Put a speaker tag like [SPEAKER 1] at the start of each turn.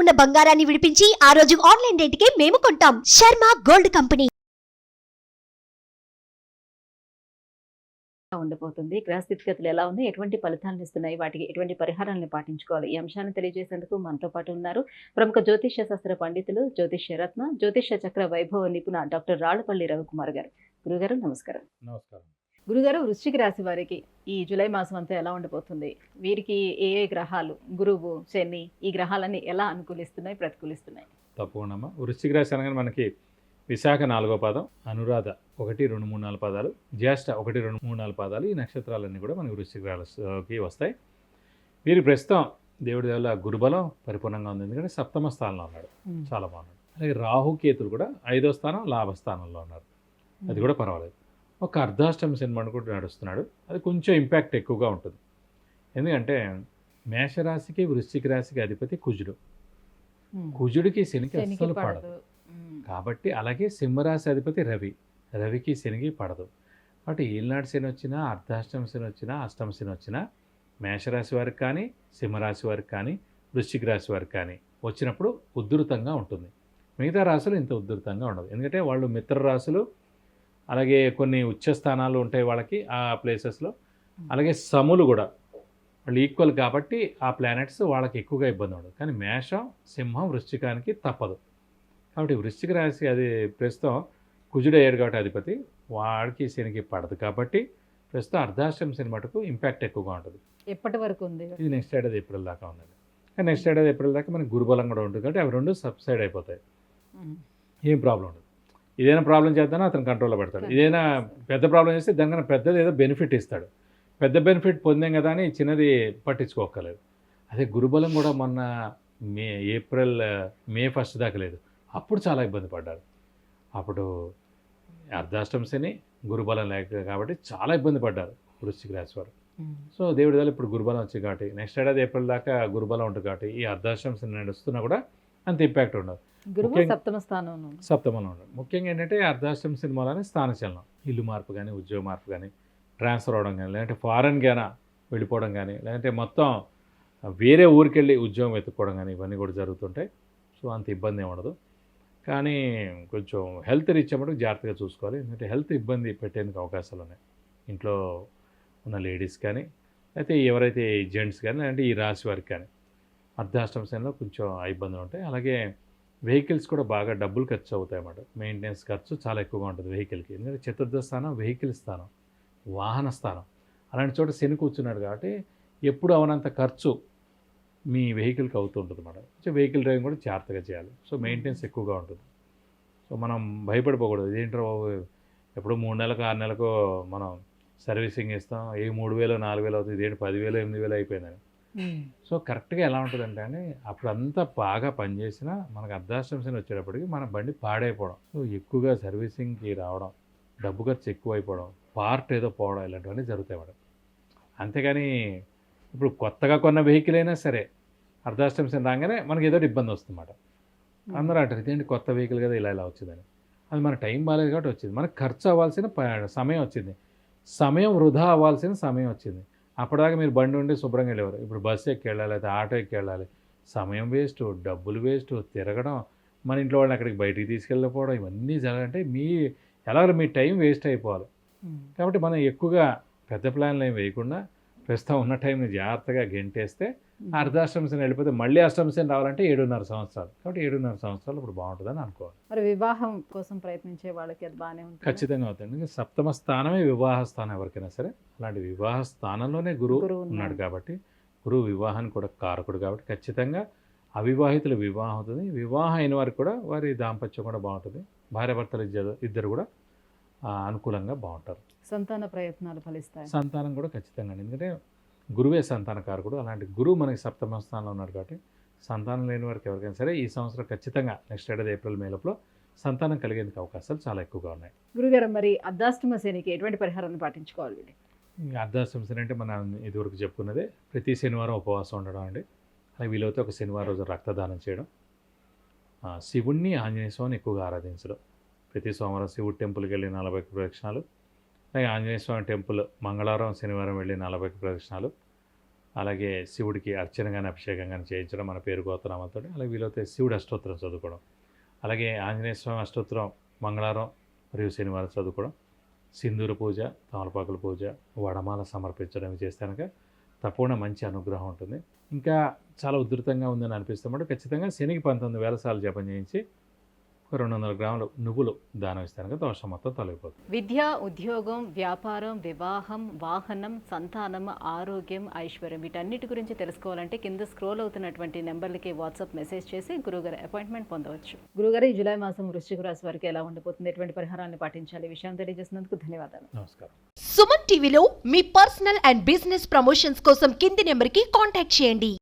[SPEAKER 1] ఉన్న బంగారాన్ని విడిపించి ఆ రోజు ఆన్లైన్ రేటుకే మేము కొంటాం. Sharma gold company.
[SPEAKER 2] ఎలా ఉండబోతుంది గ్రహ స్థితిగతులు ఎలా ఉంది ఎటువంటి ఫలితాలను ఇస్తున్నాయి? వాటికి ఎటువంటి పరిహారాలను పాటించుకోవాలి? ఈ అంశాన్ని తెలియజేసేందుకు మనతో పాటు ఉన్నారు ప్రముఖ జ్యోతిష్య శాస్త్ర పండితులు జ్యోతిష్య రత్న జ్యోతిష్య చక్ర వైభవ నిపుణ డాక్టర్ రాళ్ళపల్లి రవికుమార్ గారు. గురుగారు నమస్కారం.
[SPEAKER 3] నమస్కారం.
[SPEAKER 2] గురుగారు వృశ్చిక రాశి వారికి ఈ జూలై మాసం అంతా ఎలా ఉండబోతుంది? వీరికి ఏ ఏ గ్రహాలు గురువు శని ఈ గ్రహాలన్నీ ఎలా అనుకూలిస్తున్నాయి ప్రతికూలిస్తున్నాయి?
[SPEAKER 3] తప్పకుండా. వృశ్చిక రాశి అనగానే మనకి విశాఖ నాలుగో పాదం అనురాధ ఒకటి రెండు మూడు నాలుగు పాదాలు జ్యేష్ఠ ఒకటి రెండు మూడు నాలుగు పాదాలు ఈ నక్షత్రాలన్నీ కూడా మనకి వృశ్చిక రాశికి వస్తాయి. వీరి ప్రస్తుతం దేవుడి వల్ల గురుబలం పరిపూర్ణంగా ఉంది. ఎందుకంటే సప్తమ స్థానంలో ఉన్నాడు. చాలా బాగున్నాడు. అలాగే రాహుకేతులు కూడా ఐదో స్థానం లాభస్థానంలో ఉన్నారు. అది కూడా పర్వాలేదు. ఒక అర్ధాష్టమ సినిమా కూడా నడుస్తున్నాడు. అది కొంచెం ఇంపాక్ట్ ఎక్కువగా ఉంటుంది. ఎందుకంటే మేషరాశికి వృశ్చిక రాశికి అధిపతి కుజుడు. కుజుడికి శనికి అస్సలు పడదు. కాబట్టి అలాగే సింహరాశి అధిపతి రవి. రవికి శనికి పడదు. కాబట్టి ఏలినాడు శని వచ్చినా అర్ధాష్టమ శని వచ్చినా అష్టమ శని వచ్చినా మేషరాశి వారికి కానీ సింహరాశి వారికి కానీ వృశ్చిక రాశి వారికి కానీ వచ్చినప్పుడు ఉధృతంగా ఉంటుంది. మిగతా రాశులు ఇంత ఉధృతంగా ఉండదు ఎందుకంటే వాళ్ళు మిత్ర రాశులు అలాగే కొన్ని ఉచ్చ స్థానాలు ఉంటాయి వాళ్ళకి ఆ ప్లేసెస్లో. అలాగే సములు కూడా. వాళ్ళు ఈక్వల్ కాబట్టి ఆ ప్లానెట్స్ వాళ్ళకి ఎక్కువగా ఇబ్బంది ఉండదు. కానీ మేషం సింహం వృశ్చికానికి తప్పదు. కాబట్టి వృశ్చిక రాశి అది ప్రస్తుతం కుజుడు అయ్యాడు కాబట్టి అధిపతి. వాడికి శనికి పడదు కాబట్టి ప్రస్తుతం అర్ధాష్టమ శని మటుకు ఇంపాక్ట్ ఎక్కువగా ఉంటుంది.
[SPEAKER 2] ఎప్పటి వరకు ఉంది?
[SPEAKER 3] ఇది నెక్స్ట్ ఏడాది ఏప్రిల్ దాకా ఉన్నది. కానీ నెక్స్ట్ ఏడాది ఏప్రిల్ దాకా మనకి గురుబలం కూడా ఉంటుంది కాబట్టి అవి రెండు సబ్సైడ్ అయిపోతాయి. ఏం ప్రాబ్లం ఉండదు. ఇదైనా ప్రాబ్లం చేద్దానో? అతను కంట్రోల్లో పెడతాడు. ఇదైనా పెద్ద ప్రాబ్లం చేస్తే దానికన్నా పెద్దది ఏదో బెనిఫిట్ ఇస్తాడు. పెద్ద బెనిఫిట్ పొందాం కదా అని చిన్నది పట్టించుకోకలేదు అదే గురుబలం కూడా మొన్న మే ఏప్రిల్ మే ఫస్ట్ దాకా లేదు. అప్పుడు చాలా ఇబ్బంది పడ్డారు అప్పుడు అర్ధాష్టమ శని గురుబలం లేక కాబట్టి చాలా ఇబ్బంది పడ్డారు వృశ్చిక రాశి వారు.
[SPEAKER 2] ఉమ్.
[SPEAKER 3] సో దేవుడి వల్ల ఇప్పుడు గురుబలం వచ్చింది కాబట్టి నెక్స్ట్ ఏడాది ఏప్రిల్ దాకా గురుబలం ఉంటుంది కాబట్టి ఈ అర్ధాష్టమ శని నడుస్తున్నా కూడా అంత ఇంపాక్ట్ ఉండదు.
[SPEAKER 2] గురువు సప్తమ స్థానంలో.
[SPEAKER 3] సప్తమంలో ముఖ్యంగా ఏంటంటే అర్ధాష్టమ సినిమాలోనే స్థానచలనం ఇల్లు మార్పు కానీ ఉద్యోగ మార్పు కానీ ట్రాన్స్ఫర్ అవడం కానీ లేదంటే ఫారెన్ గానా వెళ్ళిపోవడం కానీ లేదంటే మొత్తం వేరే ఊరికి వెళ్ళి ఉద్యోగం వెతుక్కోవడం కానీ ఇవన్నీ కూడా జరుగుతుంటాయి. సో అంత ఇబ్బంది ఏమి ఉండదు. కానీ కొంచెం హెల్త్ రీచ్ మటుకు జాగ్రత్తగా చూసుకోవాలి. ఎందుకంటే హెల్త్ ఇబ్బంది పెట్టేందుకు అవకాశాలు ఉన్నాయి. ఇంట్లో ఉన్న లేడీస్ కానీ అయితే ఎవరైతే జెంట్స్ కానీ లేదంటే ఈ రాశి వారికి కానీ అర్ధాష్టమ శనిలో కొంచెం ఇబ్బందులు ఉంటాయి. అలాగే వెహికల్స్ కూడా బాగా డబ్బులు ఖర్చు అవుతాయి అన్నమాట మెయింటెనెన్స్ ఖర్చు చాలా ఎక్కువగా ఉంటుంది వెహికల్కి. ఎందుకంటే చతుర్థ స్థానం వెహికల్ స్థానం వాహన స్థానం. అలాంటి చోట శని కూర్చున్నాడు కాబట్టి ఎప్పుడు అవనంత ఖర్చు మీ వెహికల్కి అవుతుంటుంది అన్నమాట సో వెహికల్ డ్రైవింగ్ కూడా జాగ్రత్తగా చేయాలి. సో మెయింటెనెన్స్ ఎక్కువగా ఉంటుంది. సో మనం భయపడిపోకూడదు. ఇదేంటో బాబు? ఎప్పుడు మూడు నెలలకు ఆరు నెలలకు మనం సర్వీసింగ్ ఇస్తాం ఏ మూడు వేలు నాలుగు వేలు అవుతుంది. ఇదేంటి పదివేలు ఎనిమిది వేలు అయిపోయిందని. సో కరెక్ట్గా ఎలా ఉంటుందంటే అండి అప్పుడు అంతా బాగా పనిచేసినా మనకు అర్ధాష్టంశని వచ్చేటప్పటికి మన బండి పాడైపోవడం. సో ఎక్కువగా సర్వీసింగ్కి రావడం డబ్బు ఖర్చు ఎక్కువ అయిపోవడం పార్ట్ ఏదో పోవడం ఇలాంటివన్నీ జరుగుతాయి మేడం. అంతేగాని ఇప్పుడు కొత్తగా కొన్న వెహికల్ అయినా సరే అర్ధాష్టంశని రాగానే మనకి ఏదో ఇబ్బంది వస్తుందన్నమాట అందరూ అంటారు ఇదేంటి కొత్త వెహికల్ కదా ఇలా ఇలా వచ్చిందని. అది మన టైం బాగాలేదు కాబట్టి వచ్చింది. మనకు ఖర్చు అవ్వాల్సిన సమయం వచ్చింది. సమయం వృధా అవ్వాల్సిన సమయం వచ్చింది. అప్పటిదాకా మీరు బండి ఉండి శుభ్రంగా వెళ్ళేవారు. ఇప్పుడు బస్సు ఎక్కి వెళ్ళాలి లేదా ఆటో ఎక్కి వెళ్ళాలి సమయం వేస్ట్ డబ్బులు వేస్ట్ తిరగడం మన ఇంట్లో వాళ్ళని అక్కడికి బయటికి తీసుకెళ్ళకపోవడం ఇవన్నీ జరగాలంటే మీ ఎలాగో మీ టైం వేస్ట్ అయిపోవాలి. కాబట్టి మనం ఎక్కువగా పెద్ద ప్లాన్లు ఏం వేయకుండా ప్రస్తుతం ఉన్న టైంని జాగ్రత్తగా గెంటేస్తే అర్ధాష్టంశని వెళ్ళిపోతే మళ్ళీ అష్టంశని రావాలంటే ఏడున్నర సంవత్సరాలు. కాబట్టి ఏడున్నర సంవత్సరాలు ఇప్పుడు బాగుంటుందని అనుకోవాలి.
[SPEAKER 2] మరి వివాహం కోసం ప్రయత్నించే వాళ్ళకి అది బాగానే ఉంటుంది.
[SPEAKER 3] ఖచ్చితంగా అవుతుంది. సప్తమ స్థానమే వివాహ స్థానం ఎవరికైనా సరే. అలాంటి వివాహ స్థానంలోనే గురువు
[SPEAKER 2] ఉన్నాడు.
[SPEAKER 3] కాబట్టి గురువు వివాహానికి కూడా కారకుడు కాబట్టి ఖచ్చితంగా అవివాహితుల వివాహం అవుతుంది. వివాహం అయిన వారికి కూడా వారి దాంపత్యం కూడా బాగుంటుంది. భార్యాభర్తలు ఇద్దరు ఇద్దరు కూడా అనుకూలంగా బాగుంటారు.
[SPEAKER 2] సంతాన ప్రయత్నాలు ఫలిస్తాయి.
[SPEAKER 3] సంతానం కూడా ఖచ్చితంగా అండి. ఎందుకంటే గురువే సంతాన కారకుడు. అలాంటి గురువు మనకి సప్తమ స్థానంలో ఉన్నాడు కాబట్టి సంతానం లేని వారికి ఎవరికైనా సరే ఈ సంవత్సరం ఖచ్చితంగా నెక్స్ట్ ఏడాది ఏప్రిల్ మే లోపల సంతానం కలిగేందుకు అవకాశాలు చాలా ఎక్కువగా ఉన్నాయి.
[SPEAKER 2] గురుగారు మరి అర్ధాష్టమ శనికి ఎటువంటి పరిహారాన్ని పాటించుకోవాలి
[SPEAKER 3] అర్ధాష్టమి అంటే మనం ఇదివరకు చెప్పుకున్నదే ప్రతి శనివారం ఉపవాసం ఉండడం అండి. అలాగే వీలైతే ఒక శనివారం రోజు రక్తదానం చేయడం. శివుణ్ణి ఆంజనేయ స్వామిని ఎక్కువగా ఆరాధించడం. ప్రతి సోమవారం శివుడి టెంపుల్కి వెళ్ళి నలభై ప్రదక్షిణాలు. అలాగే ఆంజనేయ స్వామి టెంపుల్ మంగళవారం శనివారం వెళ్ళి నలభై ఒక్క ప్రదక్షిణాలు. అలాగే శివుడికి అర్చన కానీ అభిషేకం కానీ చేయించడం మన పేరు గోత్రనామాలతో అలాగే వీలైతే శివుడు అష్టోత్తరం చదువుకోవడం. అలాగే ఆంజనేయ స్వామి అష్టోత్తరం మంగళవారం మరియు శనివారం చదువుకోవడం. సింధూర పూజ తమలపాకుల పూజ వడమాల సమర్పించడం చేస్తే కనుక తప్పకుండా మంచి అనుగ్రహం ఉంటుంది. ఇంకా చాలా ఉధృతంగా ఉందని అనిపిస్తామంటే ఖచ్చితంగా శనికి పంతొమ్మిది వేల సార్లు జపం చేయించి రెండు వందల గ్రాములు నువ్వులు దానం ఇస్తే కనుక దోషం మొత్తం తొలగిపోతుంది.
[SPEAKER 2] విద్య ఉద్యోగం వ్యాపారం వివాహం వాహనం సంతానం ఆరోగ్యం ఐశ్వర్యం వీటన్నిటి గురించి తెలుసుకోవాలంటే కింద స్క్రోల్ అవుతున్నటువంటి నెంబర్లకి వాట్సాప్ మెసేజ్ చేసి గురుగారి అపాయింట్మెంట్ పొందవచ్చు. గురుగారు ఈ జూలై మాసం వృశ్చిక రాశి వారికి ఎలా ఉండబోతుంది ఎటువంటి పరిహారాన్ని పాటించాలి? విషయం తెలియజేసినందుకు ధన్యవాదాలు.
[SPEAKER 3] నమస్కారం.
[SPEAKER 1] సుమన్ టీవీలో మీ పర్సనల్ అండ్ బిజినెస్ ప్రమోషన్స్ కోసం కింది నెంబర్కి కాంటాక్ట్ చేయండి.